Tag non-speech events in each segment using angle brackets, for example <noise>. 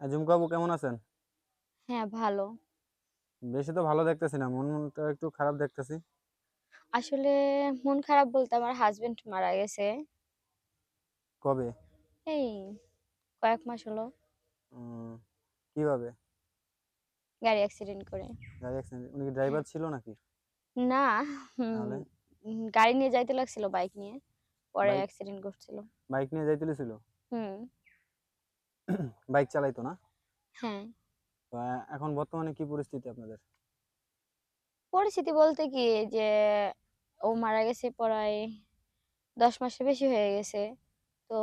ঝুমকা আপু কেমন আছেন? হ্যাঁ ভালো। বেশি তো ভালো দেখতেছি না মন মনটা একটু খারাপ দেখতেছি। আসলে মন খারাপ বলতে আমার হাজবেন্ড মারা গেছে। কবে? এই কয়েক মাস হলো। উম, কীভাবে? গাড়ি অ্যাক্সিডেন্ট করে। গাড়ি অ্যাক্সিডেন্ট উনি কি ড্রাইভার ছিল নাকি? না হুম, তাহলে? উম, গাড়ি নিয়ে যাইতে লাগছিল বাইক নিয়ে। পরে Bike? অ্যাক্সিডেন্ট করছিল বাইক নিয়ে যাইতে ছিল হুম। <clears throat> বাইক চালাইতো না? হ্যাঁ। তো এখন বর্তমানে কি পরিস্থিতি আপনাদের? পরিস্থিতি বলতে কি যে ও মারা গেছে প্রায় দশ মাসের বেশি হয়ে গেছে। তো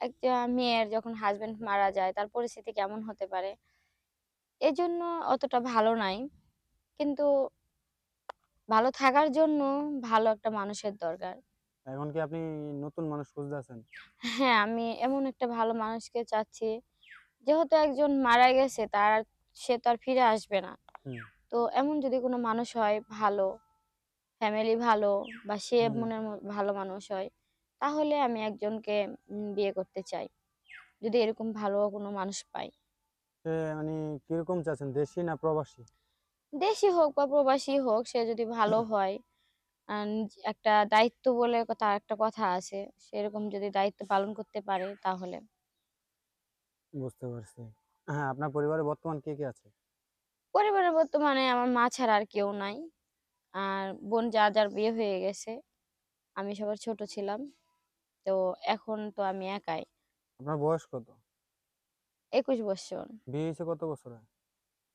একটা মেয়ের যখন হাজবেন্ড মারা যায় তার পরিস্থিতি কেমন হতে পারে? এই জন্য অতটা ভালো নাই। কিন্তু ভালো থাকার জন্য ভালো একটা মানুষের দরকার। এখন কি আপনি নতুন মানুষ খুঁজতে আছেন? হ্যাঁ আমি এমন একটা ভালো মানুষকে চাচ্ছি। যেহেতু একজন মারা গেছে তার সে তো আর ফিরে আসবে না। তো এমন যদি কোনো মানুষ হয় ভালো ফ্যামিলি ভালো বা সে। মনের ভালো মানুষ হয় তাহলে আমি একজনকে বিয়ে করতে চাই। যদি এরকম ভালো কোনো মানুষ পাই। মানে কীরকম চাচ্ছেন দেশি না প্রবাসী? দেশি হোক বা প্রবাসী হোক সে যদি ভালো হয় একটা দায়িত্ব বলে তার একটা কথা আছে। সেরকম যদি দায়িত্ব পালন করতে পারে তাহলে। বুঝতে পারছি। হ্যাঁ আপনার পরিবারে বর্তমান কে কে আছে? পরিবারে বর্তমানে আমার মা ছাড়া আর কেউ নাই। আর বোন যা যার বিয়ে হয়ে গেছে আমি সবার ছোট ছিলাম। তো এখন তো আমি একাই। আপনার বয়স কত? একুশ বছর। বিয়ে হয়েছে কত বছর?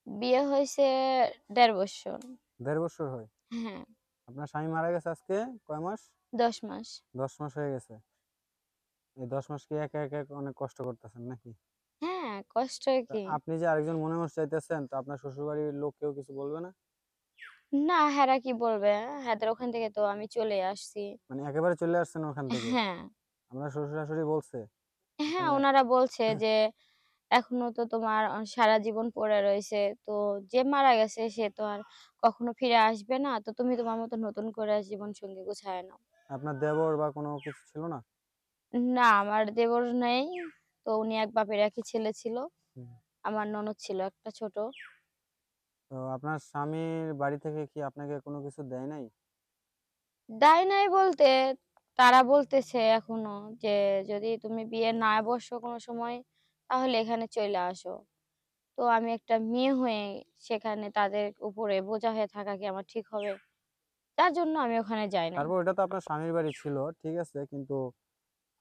বিয়ে হয়েছে দেড় বছর। দেড় বছর হয়? হ্যাঁ। আপনার স্বামী মারা গেছে আজকে কয় মাস? দশ মাস। দশ মাস হয়ে গেছে। এই দশ মাস কি একা একা অনেক কষ্ট করতেছেন নাকি? হ্যাঁ কষ্ট কি আপনি যে আরেকজন মনে মনে চাইতেছেন তো আপনার শ্বশুর বাড়ির লোক কেউ কিছু বলবে না? না হেরা কি বলবে? হ্যাঁ ওখান থেকে তো আমি চলে আসছি। মানে একেবারে চলে আসছেন ওখান থেকে? হ্যাঁ। আপনার শ্বশুর শাশুড়ি বলছে? হ্যাঁ মানে- ওনারা বলছে যে এখনও তো তোমার সারা জীবন পড়ে রয়েছে। তো যে মারা গেছে সে তো আর কখনো ফিরে আসবে না। তো তুমি তোমার মতো নতুন করে জীবন সঙ্গী গুছায় নাও। আপনার দেবর বা কোনো কিছু ছিল না? না আমার দেবর নেই। তো উনি এক বাপের একই ছেলে ছিল। আমার ননদ ছিল একটা ছোট। তো আপনার স্বামীর বাড়ি থেকে কি আপনাকে কোনো কিছু দেয় নাই? দেয় নাই বলতে তারা বলতেছে এখনও যে যদি তুমি বিয়ে না বসো কোনো সময় তাহলে এখানে চলে আসো। তো আমি একটা মেয়ে হয়ে সেখানে তাদের উপরে বোঝা হয়ে থাকা কি আমার ঠিক হবে? তার জন্য আমি ওখানে যাই না তারপর ওটা তো আপনার স্বামীর বাড়ি ছিল, ঠিক আছে? কিন্তু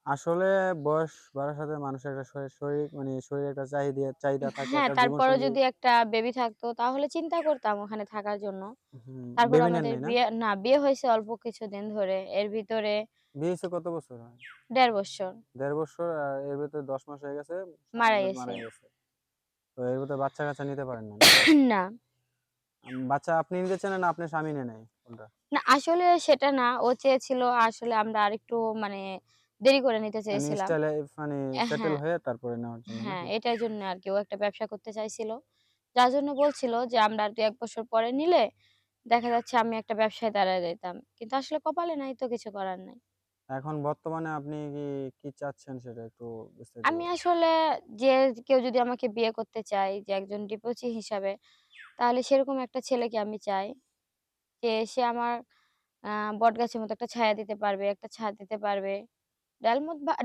আসলে বয়স বাড়ার সাথে মানুষের একটা শরীর শরীর মানে শরীরে একটা চাহিদা চাহিদা থাকে হ্যাঁ একটা তারপরে যদি একটা বেবি থাকতো তাহলে চিন্তা করতাম ওখানে থাকার জন্য। হুম, তারপর নেন আমাদের নাই না? বিয়ে না বিয়ে হয়েছে অল্প কিছুদিন ধরে। এর ভিতরে বিয়ে হয়েছে কত বছর হয়? দেড় বছর। দেড় বছর আর এর ভিতরে দশ মাস হয়ে গেছে মারা গেছে। মারা গেছে। তো এর ভিতরে বাচ্চা কাচ্চা নিতে পারেন না? না। উম, বাচ্চা আপনি নিতে চান না আপনার স্বামী নিয়ে কোনটা? না আসলে সেটা না। ও চেয়েছিল আসলে আমরা আরেকটু মানে দেরি করে নিতে মানে চেয়েছিলাম। মানে হ্যাঁ। সেটেল হয়ে। তারপরে নেওয়ার জন্য হ্যাঁ এটার জন্য আর কি ও একটা ব্যবসা করতে চাইছিল। যার জন্য বলছিল যে আমরা দু এক বছর পরে নিলে দেখা যাচ্ছে আমি একটা ব্যবসায় দাঁড়ায় যেতাম কিন্তু আসলে কপালে নাই তো কিছু করার নাই। এখন বর্তমানে আপনি কি কি চাচ্ছেন সেটা একটু আমি আসলে যে কেউ যদি আমাকে বিয়ে করতে চায় যে একজন ডিপোচি হিসাবে তাহলে সেরকম একটা ছেলেকে আমি চাই যে সে আমার আহ বট গাছের মতো একটা ছায়া দিতে পারবে একটা ছাদ দিতে পারবে। ডাল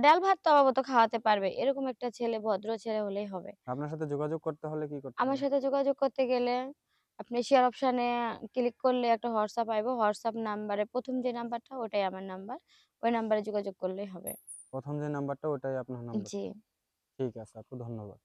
ডাল ভাত তো অবাবত খাওয়াতে পারবে। এরকম একটা ছেলে ভদ্র ছেলে হলেই হবে। আপনার সাথে যোগাযোগ করতে হলে কি করতে আমার সাথে যোগাযোগ করতে গেলে আপনি শেয়ার অপশানে ক্লিক করলে একটা হোয়াটসঅ্যাপ আইবো। হোয়াটসঅ্যাপ নাম্বারে প্রথম যে নাম্বারটা ওটাই আমার নাম্বার ওই নাম্বারে যোগাযোগ করলেই হবে। প্রথম যে নাম্বারটা ওটাই আপনার নাম্বার জি। ঠিক আছে আপু ধন্যবাদ।